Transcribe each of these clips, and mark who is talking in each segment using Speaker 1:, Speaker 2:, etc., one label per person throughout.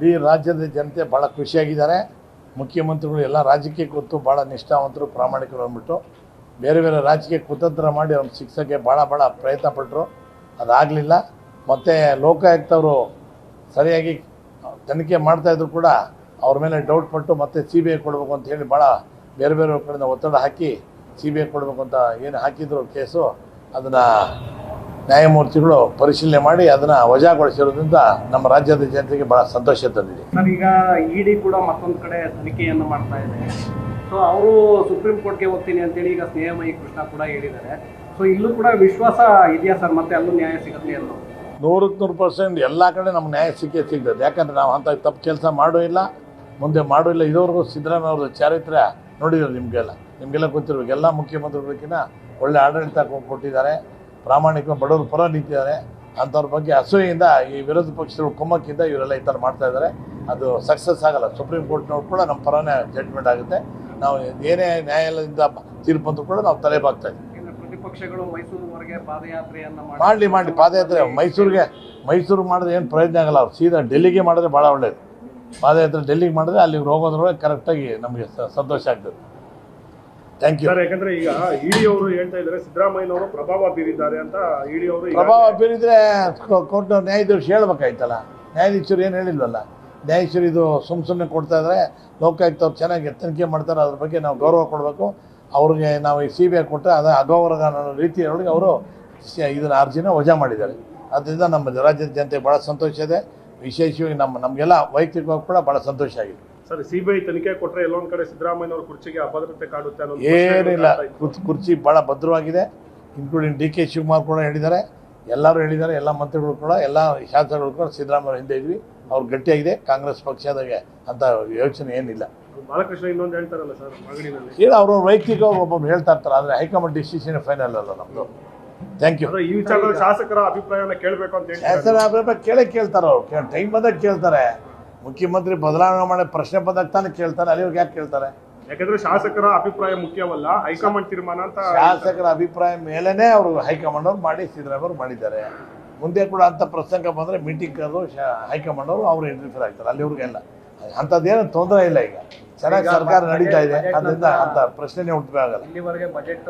Speaker 1: ಇಡೀ ರಾಜ್ಯದ ಜನತೆ ಭಾಳ ಖುಷಿಯಾಗಿದ್ದಾರೆ. ಮುಖ್ಯಮಂತ್ರಿಗಳು ಎಲ್ಲ ರಾಜಕೀಯ ಕೂತು ಭಾಳ ನಿಷ್ಠಾವಂತರು, ಪ್ರಾಮಾಣಿಕರು ಅಂದ್ಬಿಟ್ಟು ಬೇರೆ ಬೇರೆ ರಾಜಕೀಯ ಕುತಂತ್ರ ಮಾಡಿ ಅವ್ರನ್ನ ಶಿಕ್ಷಕ್ಕೆ ಭಾಳ ಭಾಳ ಪ್ರಯತ್ನ ಪಟ್ಟರು ಅದಾಗಲಿಲ್ಲ. ಮತ್ತು ಲೋಕಾಯುಕ್ತವರು ಸರಿಯಾಗಿ ತನಿಖೆ ಮಾಡ್ತಾಯಿದ್ರು ಕೂಡ ಅವ್ರ ಮೇಲೆ ಡೌಟ್ ಪಟ್ಟು ಮತ್ತೆ ಸಿ ಬಿ ಐ ಕೊಡಬೇಕು ಅಂತ ಹೇಳಿ ಭಾಳ ಬೇರೆ ಬೇರೆ ಕಡೆಯಿಂದ ಒತ್ತಡ ಹಾಕಿ ಸಿ ಬಿ ಐ ಕೊಡಬೇಕು ಅಂತ ಏನು ಹಾಕಿದ್ರು ಕೇಸು. ಅದನ್ನು ನ್ಯಾಯಮೂರ್ತಿಗಳು ಪರಿಶೀಲನೆ ಮಾಡಿ ಅದನ್ನು ವಜಾಗೊಳಿಸಿರೋದ್ರಿಂದ ನಮ್ಮ ರಾಜ್ಯದ ಜನತೆಗೆ ಬಹಳ ಸಂತೋಷ ತಂದಿದೆ.
Speaker 2: ಸರ್ ಈಗ ಇಡಿ ಕೂಡ ಮತ್ತೊಂದು ಕಡೆ ತನಿಖೆಯನ್ನು ಮಾಡ್ತಾ ಇದೆ. ಸೊ ಅವರು ಸುಪ್ರೀಂ ಕೋರ್ಟ್ಗೆ ಹೋಗ್ತೀನಿ ಅಂತೇಳಿ ಈಗ ಸ್ನೇಹಮಯಿ ಕೃಷ್ಣ ಕೂಡ ಹೇಳಿದ್ದಾರೆ. ಸೊ ಇಲ್ಲೂ ಕೂಡ ವಿಶ್ವಾಸ ಇದೆಯಾ ಸರ್? ಮತ್ತೆ ಅಲ್ಲೂ ನ್ಯಾಯ ಸಿಗುತ್ತೆ ಅನ್ನೋ
Speaker 1: ನೂರಕ್ಕೆ ನೂರು ಪರ್ಸೆಂಟ್ ಎಲ್ಲ ಕಡೆ ನಮ್ಮ ನ್ಯಾಯ ಸಿಕ್ಕೇ ಸಿಗ್ತದೆ. ಯಾಕಂದರೆ ನಾವು ಅಂಥ ತಪ್ಪು ಕೆಲಸ ಮಾಡೋ ಇಲ್ಲ ಮುಂದೆ ಮಾಡೋ ಇಲ್ಲ. ಇದುವರೆಗೂ ಸಿದ್ದರಾಮಯ್ಯ ಚಾರಿತ್ರ್ಯ ನೋಡಿದ್ರು ನಿಮಗೆಲ್ಲ ನಿಮಗೆಲ್ಲ ಗೊತ್ತಿರ್ಬೇಕು. ಎಲ್ಲ ಮುಖ್ಯಮಂತ್ರಿಗಳಿಗಿನ್ನ ಒಳ್ಳೆ ಆಡಳಿತ ಕೊಟ್ಟಿದ್ದಾರೆ. ಪ್ರಾಮಾಣಿಕ ಬಡವರು ಪರ ನಿಂತಿದ್ದಾರೆ. ಅಂಥವ್ರ ಬಗ್ಗೆ ಅಸೂಯೆಯಿಂದ ಈ ವಿರೋಧ ಪಕ್ಷಗಳು ಕುಮ್ಮಕ್ಕಿಂದ ಇವರೆಲ್ಲ ಈ ಥರ ಮಾಡ್ತಾ ಇದ್ದಾರೆ. ಅದು ಸಕ್ಸಸ್ ಆಗಲ್ಲ. ಸುಪ್ರೀಂ ಕೋರ್ಟ್ನವ್ರು ಕೂಡ ನಮ್ಮ ಪರನೇ ಜಡ್ಜ್ಮೆಂಟ್ ಆಗುತ್ತೆ. ನಾವು ಏನೇ ನ್ಯಾಯಾಲಯದಿಂದ ತೀರ್ಪು ಅಂತ ಕೂಡ ನಾವು ತಲೆ ಬಾಗ್ತಾ ಇದ್ದೀವಿ.
Speaker 2: ಪ್ರತಿಪಕ್ಷಗಳು ಮೈಸೂರುವರೆಗೆ ಪಾದಯಾತ್ರೆಯನ್ನ
Speaker 1: ಮಾಡಲಿ ಮಾಡಲಿ ಪಾದಯಾತ್ರೆ. ಮೈಸೂರಿಗೆ ಮೈಸೂರು ಮಾಡಿದ್ರೆ ಏನು ಪ್ರಯೋಜನ ಆಗಲ್ಲ. ಅವ್ರು ಸೀದಾ ಡೆಲ್ಲಿಗೆ ಮಾಡಿದ್ರೆ ಭಾಳ ಒಳ್ಳೇದು. ಪಾದಯಾತ್ರೆ ಡೆಲ್ಲಿಗೆ ಮಾಡಿದ್ರೆ ಅಲ್ಲಿಗೆ ಹೋಗೋದ್ರೊಳಗೆ ಕರೆಕ್ಟಾಗಿ ನಮಗೆ ಸಂತೋಷ ಆಗ್ತದೆ. ಥ್ಯಾಂಕ್ ಯು
Speaker 3: ಸರ್ ಯಾಕಂದ್ರೆ ಈಗ ಇಡಿ ಅವರು ಹೇಳ್ತಾ ಇದ್ದಾರೆ ಸಿದ್ದರಾಮಯ್ಯನವರು ಪ್ರಭಾವ ಬೀರಿದ್ದಾರೆ ಅಂತ ಇಡಿ ಅವರು ಈಗ-
Speaker 1: ಪ್ರಭಾವ ಬೀರಿದ್ರೆ ಕೋರ್ಟ್ ನ್ಯಾಯಾಧೀಶರು ಹೇಳ್ಬೇಕಾಯ್ತಲ್ಲ? ನ್ಯಾಯಾಧೀಶರು ಏನು ಹೇಳಿಲ್ವಲ್ಲ? ನ್ಯಾಯಾಧೀಶರು ಇದು ಸುಮ್ಮ ಸುಮ್ಮನೆ ಕೊಡ್ತಾ ಇದ್ದಾರೆ ಲೋಕಾಯುಕ್ತ ಅವ್ರು ಚೆನ್ನಾಗಿ ತನಿಖೆ ಮಾಡ್ತಾರೆ ಅದ್ರ ಬಗ್ಗೆ ನಾವು ಗೌರವ ಕೊಡಬೇಕು. ಅವ್ರಿಗೆ ನಾವು ಈ ಸಿ ಬಿ ಐ ಕೊಟ್ಟರೆ ಅದು ಅಗೌರವ ಅನ್ನೋ ರೀತಿಯೊಳಗೆ ಅವರು ಇದನ್ನ ಅರ್ಜಿನ ವಜಾ ಮಾಡಿದ್ದಾರೆ. ಅದರಿಂದ ನಮ್ಮ ರಾಜ್ಯದ ಜನತೆ ಭಾಳ ಸಂತೋಷ ಇದೆ. ವಿಶೇಷವಾಗಿ ನಮ್ಮ ನಮಗೆಲ್ಲ ವೈಯಕ್ತಿಕವಾಗಿ ಕೂಡ ಭಾಳ ಸಂತೋಷ ಆಗಿದೆ.
Speaker 3: ಸರ್ ಸಿಬಿಐ ತನಿಖೆ ಕೊಟ್ಟರೆ ಎಲ್ಲೊಂದ್ ಕಡೆ ಸಿದ್ದರಾಮಯ್ಯನವ್ರ ಕುರ್ಚಿಗೆ ಅಭದ್ರತೆ ಕಾಡುತ್ತೆ ಅನ್ನೋ
Speaker 1: ಏನಿಲ್ಲ. ಕುರ್ಚಿ ಭಾಳ ಭದ್ರವಾಗಿದೆ ಇನ್ಕ್ಲೂಡಿಂಗ್ ಡಿ ಕೆ ಶಿವಕುಮಾರ್ ಕೂಡ ಹೇಳಿದ್ದಾರೆ. ಎಲ್ಲರೂ ಹೇಳಿದ್ದಾರೆ ಎಲ್ಲ ಮಂತ್ರಿಗಳು ಕೂಡ ಎಲ್ಲ ಶಾಸಕರು ಕೂಡ ಸಿದ್ದರಾಮಯ್ಯ ಹಿಂದೆ ಇದ್ವಿ. ಅವ್ರು ಗಟ್ಟಿಯಾಗಿದೆ ಕಾಂಗ್ರೆಸ್ ಪಕ್ಷದಾಗೆ ಅಂತ ಯೋಚನೆ ಏನಿಲ್ಲ.
Speaker 3: ಬಾಲಕೃಷ್ಣ ಇನ್ನೊಂದು ಹೇಳ್ತಾರಲ್ಲ ಸರ್ ಮಾಗಡಿನಲ್ಲಿ.
Speaker 1: ಇಲ್ಲ ಅವರು ವೈಯಕ್ತಿಕ ಒಬ್ಬೊಬ್ರು ಹೇಳ್ತಾ ಇರ್ತಾರೆ ಆದರೆ ಹೈಕಮಾಂಡ್ ಡಿಸಿಷನ್ ಫೈನಲ್ ಅಲ್ಲ ನಮ್ಮದು ಥ್ಯಾಂಕ್ ಯು
Speaker 3: ಈ ವಿಚಾರದಲ್ಲಿ ಶಾಸಕರ ಅಭಿಪ್ರಾಯನ ಕೇಳಬೇಕು ಅಂತ
Speaker 1: ಹೇಳಿ ಅಭಿಪ್ರಾಯ ಕೇಳೇ ಕೇಳ್ತಾರೆ ಅವ್ರು. ಟೈಮ್ ಬಂದಾಗ ಕೇಳ್ತಾರೆ. ಮುಖ್ಯಮಂತ್ರಿ ಬದಲಾವಣೆ ಮಾಡಿ ಪ್ರಶ್ನೆ ಬಂದಾಗ ತಾನೇ ಕೇಳ್ತಾರೆ ಅಲ್ಲಿವ್ರಿಗೆ ಯಾಕೆ ಕೇಳ್ತಾರೆ?
Speaker 3: ಯಾಕಂದ್ರೆ ಶಾಸಕರ ಅಭಿಪ್ರಾಯ ಮುಖ್ಯವಲ್ಲ ಹೈಕಮಾಂಡ್ ತೀರ್ಮಾನ ಅಂತ
Speaker 1: ಶಾಸಕರ ಅಭಿಪ್ರಾಯ ಮೇಲೇನೆ ಅವರು ಹೈಕಮಾಂಡ್ ಅವ್ರು ಮಾಡಿ ಸಿದ್ದರಾಮಯ್ಯ ಅವ್ರು ಮಾಡಿದ್ದಾರೆ. ಮುಂದೆ ಕೂಡ ಅಂತ ಪ್ರಸಂಗ ಬಂದ್ರೆ ಮೀಟಿಂಗ್ ಕರೆದು ಶಾ ಹೈಕಮಾಂಡ್ ಅವರು ಅವ್ರು ಇಂಟರ್ಫಿಯರ್ ಆಗ್ತಾರೆ ಅಲ್ಲಿವ್ರಿಗೆಲ್ಲ ಅಂಥದ್ದೇನು ತೊಂದರೆ ಇಲ್ಲ ಈಗ. ಚೆನ್ನಾಗಿ ಸರ್ಕಾರ ನಡೀತಾ ಇದೆ ಅದರಿಂದ ಅಂತ ಪ್ರಶ್ನೆನೇ ಹುಟ್ಟಬೇಕಾಗಲ್ಲ
Speaker 2: ಇಲ್ಲಿವರೆಗೆ ಬಜೆಟ್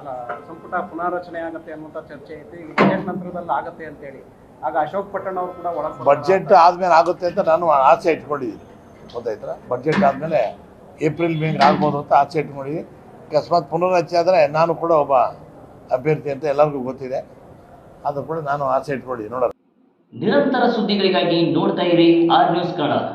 Speaker 2: ಅಲ್ಲ ಸಂಪುಟ ಪುನಾರಚನೆ ಆಗುತ್ತೆ ಅನ್ನುವಂಥ ಚರ್ಚೆ ಐತಿ ಈಗ ಬಜೆಟ್ ನಂತರದಲ್ಲಿ ಆಗತ್ತೆ ಅಂತೇಳಿ. ಆಗ ಅಶೋಕ್ ಪಟ್ಟಣ ಅವರು ಕೂಡ ಒಳಗೆ
Speaker 1: ಬಜೆಟ್ ಆದ್ಮೇಲೆ ಆಗುತ್ತೆ ಅಂತ ನಾನು ಆಸೆ ಇಟ್ಕೊಂಡಿದ್ದೀನಿ. ಗೊತ್ತಾಯ್ತಾ? ಬಜೆಟ್ ಆದಮೇಲೆ ಏಪ್ರಿಲ್ ಮೇ ಆಗ್ಬೋದು ಅಂತ ಆಸೆ ಇಟ್ಕೊಂಡಿದ್ದೀನಿ. ಅಕಸ್ಮಾತ್ ಪುನರ್ರಚನೆ ಆದರೆ ನಾನು ಕೂಡ ಒಬ್ಬ ಅಭ್ಯರ್ಥಿ ಅಂತ ಎಲ್ಲರಿಗೂ ಗೊತ್ತಿದೆ. ಅದು ಕೂಡ ನಾನು ಆಸೆ ಇಟ್ಕೊಂಡಿದ್ದೀನಿ. ನೋಡೋಣ.
Speaker 4: ನಿರಂತರ ಸುದ್ದಿಗಳಿಗಾಗಿ ನೋಡ್ತಾ ಇರಿ ಆರ್ ನ್ಯೂಸ್ ಕನ್ನಡ.